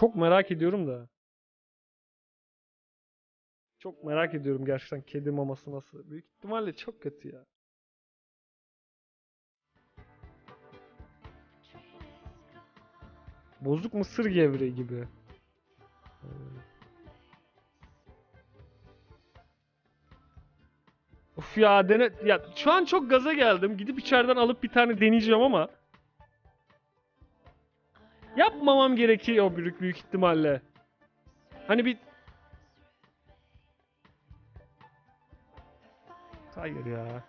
Çok merak ediyorum da. Çok merak ediyorum gerçekten kedi maması nasıl. Büyük ihtimalle çok kötü ya. Bozuk mısır gevreği gibi. Of ya dene ya şu an çok gaza geldim. Gidip içeriden alıp bir tane deneyeceğim ama yapmamam gerekiyor büyük büyük ihtimalle. Hani bir Hayır ya.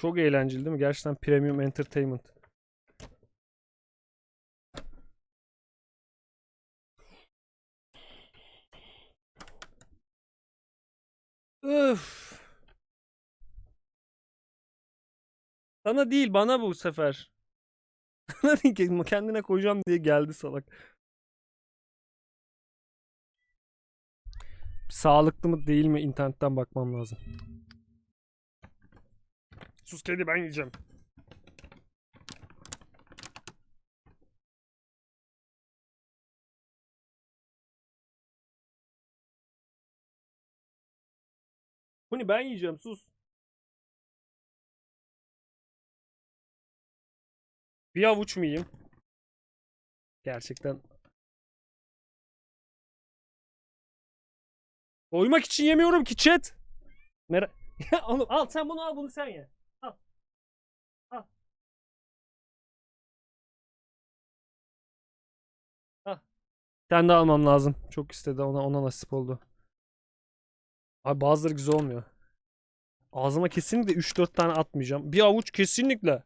Çok eğlenceli değil mi? Gerçekten premium entertainment. Öf. Sana değil bana bu sefer. Kendine koyacağım diye geldi salak. Sağlıklı mı değil mi internetten bakmam lazım. Sus kedi ben yiyeceğim. Huni ben yiyeceğim sus. Bir avuç mu yiyeyim? Gerçekten. Doymak için yemiyorum ki chat. Mer oğlum al sen bunu al bunu sen ye. Tane daha almam lazım. Çok istedi ona ona nasip oldu. Abi bazıları güzel olmuyor. Ağzıma kesinlikle 3-4 tane atmayacağım. Bir avuç kesinlikle.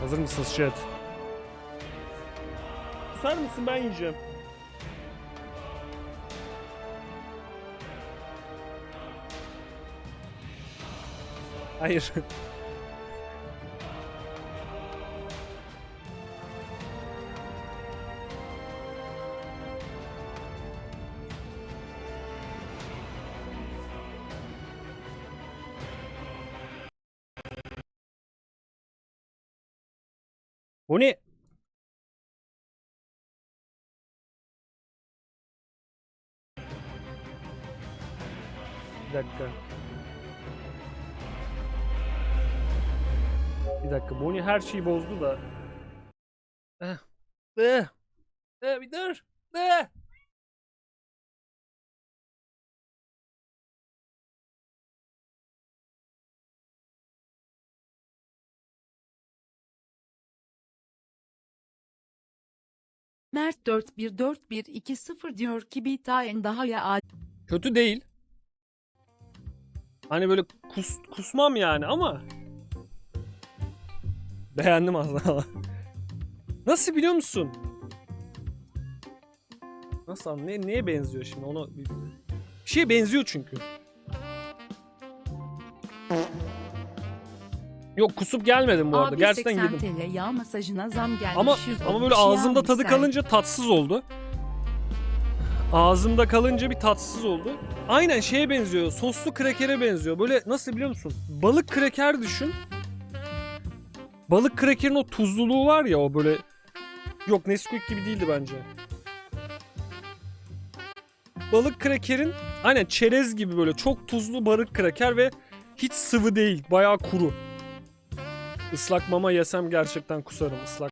Hazır mısınız chat? Susar mısın ben yiyeceğim. Hayır. Bu ne? Bir dakika. Bir dakika. Bonnie her şeyi bozdu da. Eh. Eh. Eh, bir dur. Eh. Mert 414120 diyor ki bir tane daha ya Kötü değil. Hani böyle kus, kusmam yani ama beğendim aslında. Nasıl biliyor musun? Nasıl ne neye benziyor şimdi bir, bir şeye benziyor çünkü. Yok kusup gelmedim bu arada. Abi Gerçekten 80 yedim. TL yağ masajına zam gelmiş. Ama 100 ama böyle ağzımda tadı misal. kalınca tatsız oldu. Ağzımda kalınca bir tatsız oldu. Aynen şeye benziyor. Soslu krekere benziyor. Böyle nasıl biliyor musun? Balık kreker düşün. Balık krekerin o tuzluluğu var ya o böyle Yok Nesquik gibi değildi bence. Balık krekerin aynen çerez gibi böyle çok tuzlu balık kreker ve hiç sıvı değil. Bayağı kuru. Islak mama yesem gerçekten kusarım. Islak